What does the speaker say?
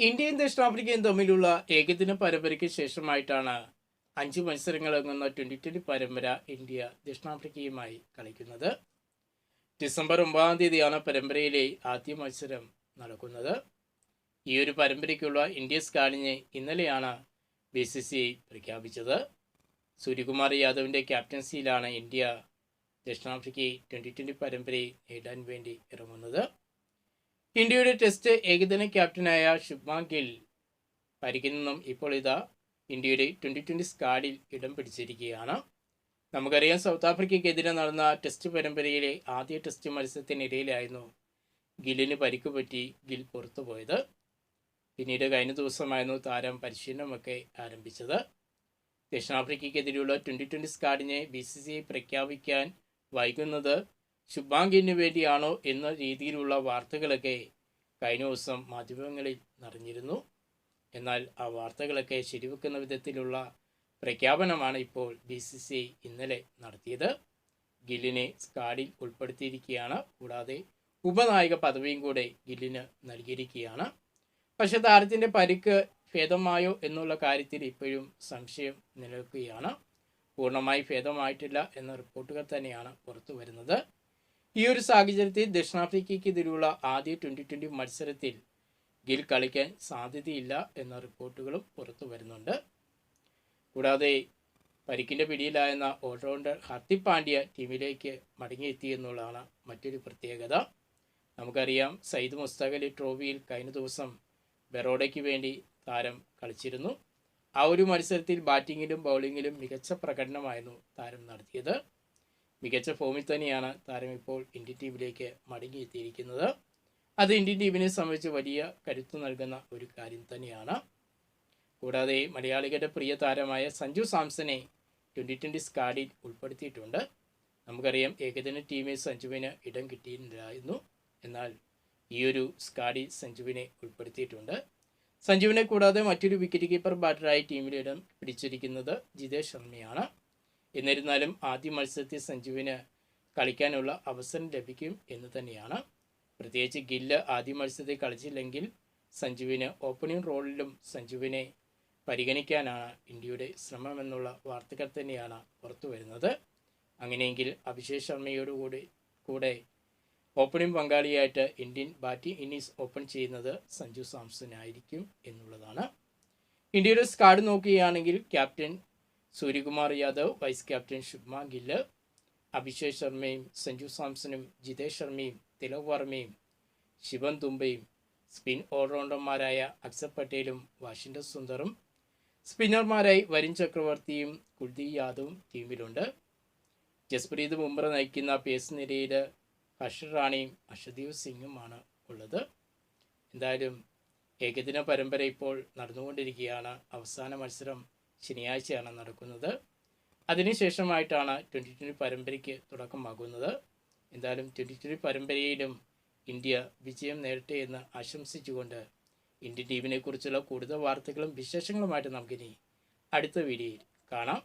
ഇന്ത്യയും ദക്ഷിണാഫ്രിക്കയും തമ്മിലുള്ള ഏകദിന പരമ്പരയ്ക്ക് ശേഷമായിട്ടാണ് അഞ്ച് മത്സരങ്ങളങ്ങുന്ന ട്വന്റി ട്വന്റി പരമ്പര ഇന്ത്യ ദക്ഷിണാഫ്രിക്കയുമായി കളിക്കുന്നത്. ഡിസംബർ ഒമ്പതാം തീയതിയാണ് പരമ്പരയിലെ ആദ്യ മത്സരം നടക്കുന്നത്. ഈ ഒരു പരമ്പരയ്ക്കുള്ള ഇന്ത്യ സ്കാഡിനെ ഇന്നലെയാണ് ബി സി സി പ്രഖ്യാപിച്ചത്. സൂര്യകുമാർ യാദവിന്റെ ക്യാപ്റ്റൻസിയിലാണ് ഇന്ത്യ ദക്ഷിണാഫ്രിക്കയെ ട്വന്റി ട്വന്റി പരമ്പരയെ നേടാൻ വേണ്ടി ഇറങ്ങുന്നത്. ഇന്ത്യയുടെ ടെസ്റ്റ് ഏകദിന ക്യാപ്റ്റനായ ശുഭ്മാൻ ഗിൽ പരിക്കിൽ ഇപ്പോൾ ഇതാ ഇന്ത്യയുടെ ട്വന്റി ട്വന്റി സ്കാഡിൽ ഇടം പിടിച്ചിരിക്കുകയാണ്. നമുക്കറിയാം സൗത്ത് ആഫ്രിക്കയ്ക്കെതിരെ നടന്ന ടെസ്റ്റ് പരമ്പരയിലെ ആദ്യ ടെസ്റ്റ് മത്സരത്തിനിടയിലായിരുന്നു ഗില്ലിന് പരിക്ക് പറ്റി ഗിൽ പുറത്തുപോയത് പിന്നീട് കഴിഞ്ഞ ദിവസമായിരുന്നു താരം പരിശീലനമൊക്കെ ആരംഭിച്ചത്. ദക്ഷിണാഫ്രിക്കയ്ക്കെതിരെയുള്ള ട്വന്റി ട്വന്റി സ്കാഡിനെ ബി സി സി പ്രഖ്യാപിക്കാൻ വൈകുന്നത് ശുഭാങ്കിന് വേണ്ടിയാണോ എന്ന രീതിയിലുള്ള വാർത്തകളൊക്കെ കഴിഞ്ഞ ദിവസം മാധ്യമങ്ങളിൽ നിറഞ്ഞിരുന്നു. എന്നാൽ ആ വാർത്തകളൊക്കെ ശരിവെക്കുന്ന വിധത്തിലുള്ള പ്രഖ്യാപനമാണ് ഇപ്പോൾ ബി സി സി ഐ ഇന്നലെ നടത്തിയത്. ഗില്ലിനെ സ്കാഡിൽ ഉൾപ്പെടുത്തിയിരിക്കുകയാണ്. കൂടാതെ ഉപനായക പദവിയും കൂടെ ഗില്ലിന് നൽകിയിരിക്കുകയാണ്. പക്ഷെ താരത്തിന്റെ പരിക്ക് ഭേദമായോ എന്നുള്ള കാര്യത്തിൽ ഇപ്പോഴും സംശയം നിലനിൽക്കുകയാണ്. പൂർണമായി ഭേദമായിട്ടില്ല എന്ന റിപ്പോർട്ടുകൾ തന്നെയാണ് പുറത്തു വരുന്നത് ഈ ഒരു സാഹചര്യത്തിൽ ദക്ഷിണാഫ്രിക്കയ്ക്കെതിരെയുള്ള ആദ്യ ട്വന്റി ട്വന്റി മത്സരത്തിൽ ഗിൽ കളിക്കാൻ സാധ്യതയില്ല എന്ന റിപ്പോർട്ടുകളും പുറത്തു വരുന്നുണ്ട്. കൂടാതെ പരിക്കിന്റെ പിടിയിലായെന്ന ഓൾറൗണ്ടർ ഹർദിക് പാണ്ഡ്യ ടീമിലേക്ക് മടങ്ങിയെത്തി എന്നുള്ളതാണ് മറ്റൊരു പ്രത്യേകത. നമുക്കറിയാം സയ്യിദ് മുസ്താഖ് അലി ട്രോഫിയിൽ കഴിഞ്ഞ ദിവസം ബെറോഡയ്ക്ക് വേണ്ടി താരം കളിച്ചിരുന്നു. ആ ഒരു മത്സരത്തിൽ ബാറ്റിങ്ങിലും ബൗളിങ്ങിലും മികച്ച പ്രകടനമായിരുന്നു താരം നടത്തിയത്. മികച്ച ഫോമിൽ തന്നെയാണ് താരം ഇപ്പോൾ ഇന്ത്യൻ ടീമിലേക്ക് മടങ്ങിയെത്തിയിരിക്കുന്നത്. അത് ഇന്ത്യൻ ടീമിനെ സംബന്ധിച്ച് വലിയ കരുത്ത് നൽകുന്ന ഒരു കാര്യം തന്നെയാണ്. കൂടാതെ മലയാളികളുടെ പ്രിയ താരമായ സഞ്ജു സാംസനെ ട്വന്റി ട്വന്റി സ്കാഡിൽ ഉൾപ്പെടുത്തിയിട്ടുണ്ട്. നമുക്കറിയാം ഏകദിന ടീമിൽ സഞ്ജുവിന് ഇടം കിട്ടിയിട്ടുണ്ടായിരുന്നു. എന്നാൽ ഈ ഒരു സ്കാഡിൽ സഞ്ജുവിനെ ഉൾപ്പെടുത്തിയിട്ടുണ്ട്. സഞ്ജുവിനെ കൂടാതെ മറ്റൊരു വിക്കറ്റ് കീപ്പർ ബാറ്ററായി ടീമിൽ ഇടം പിടിച്ചിരിക്കുന്നത് ജിതേഷ് ശർമ്മയാണ്. എന്നിരുന്നാലും ആദ്യ മത്സരത്തിൽ സഞ്ജുവിന് കളിക്കാനുള്ള അവസരം ലഭിക്കും എന്ന് തന്നെയാണ്. പ്രത്യേകിച്ച് ഗില്ല് ആദ്യ മത്സരത്തിൽ കളിച്ചില്ലെങ്കിൽ സഞ്ജുവിന് ഓപ്പണിംഗ് റോളിലും സഞ്ജുവിനെ പരിഗണിക്കാനാണ് ഇന്ത്യയുടെ ശ്രമമെന്നുള്ള വാർത്തകൾ തന്നെയാണ് പുറത്തു വരുന്നത്. അങ്ങനെയെങ്കിൽ അഭിഷേക് ശർമ്മയോടുകൂടി കൂടെ ഓപ്പണിംഗ് പങ്കാളിയായിട്ട് ഇന്ത്യൻ ബാറ്റിംഗ് ഇന്നിങ്സ് ഓപ്പൺ ചെയ്യുന്നത് സഞ്ജു സാംസൺ ആയിരിക്കും എന്നുള്ളതാണ്. ഇന്ത്യയുടെ സ്കാഡ് നോക്കുകയാണെങ്കിൽ captain Suryakumar Yadav vice captain Shubman Gill Abhishek ശർമ്മയും സഞ്ജു സാംസണും ജിതേഷ് ശർമ്മയും തിലക് വർമ്മയും ശിവൻ തുമ്പയും സ്പിൻ ഓൾറൗണ്ടർമാരായ അക്സർ പട്ടേലും വാഷിംഗ്ടൺ സുന്ദറും സ്പിന്നർമാരായി വരുൺ ചക്രവർത്തിയും കുൽദീപ് യാദവും ടീമിലുണ്ട്. ജസ്പ്രീത് ബുംറ നയിക്കുന്ന പേസ് നിരയിൽ ഹർഷ റാണിയും അർഷദീപ് സിംഗുമാണ് ഉള്ളത്. എന്തായാലും ഏകദിന പരമ്പര ഇപ്പോൾ നടന്നുകൊണ്ടിരിക്കുകയാണ്. അവസാന മത്സരം ശനിയാഴ്ചയാണ് നടക്കുന്നത്. അതിനുശേഷമായിട്ടാണ് ട്വന്റി ട്വന്റി പരമ്പരയ്ക്ക് തുടക്കമാകുന്നത്. എന്തായാലും ട്വന്റി ട്വന്റി പരമ്പരയിലും ഇന്ത്യ വിജയം നേരട്ടെ എന്ന് ആശംസിച്ചുകൊണ്ട് ഇന്ത്യൻ ടീമിനെ കുറിച്ചുള്ള കൂടുതൽ വാർത്തകളും വിശേഷങ്ങളുമായിട്ട് നമുക്കിനി അടുത്ത വീഡിയോയിൽ കാണാം.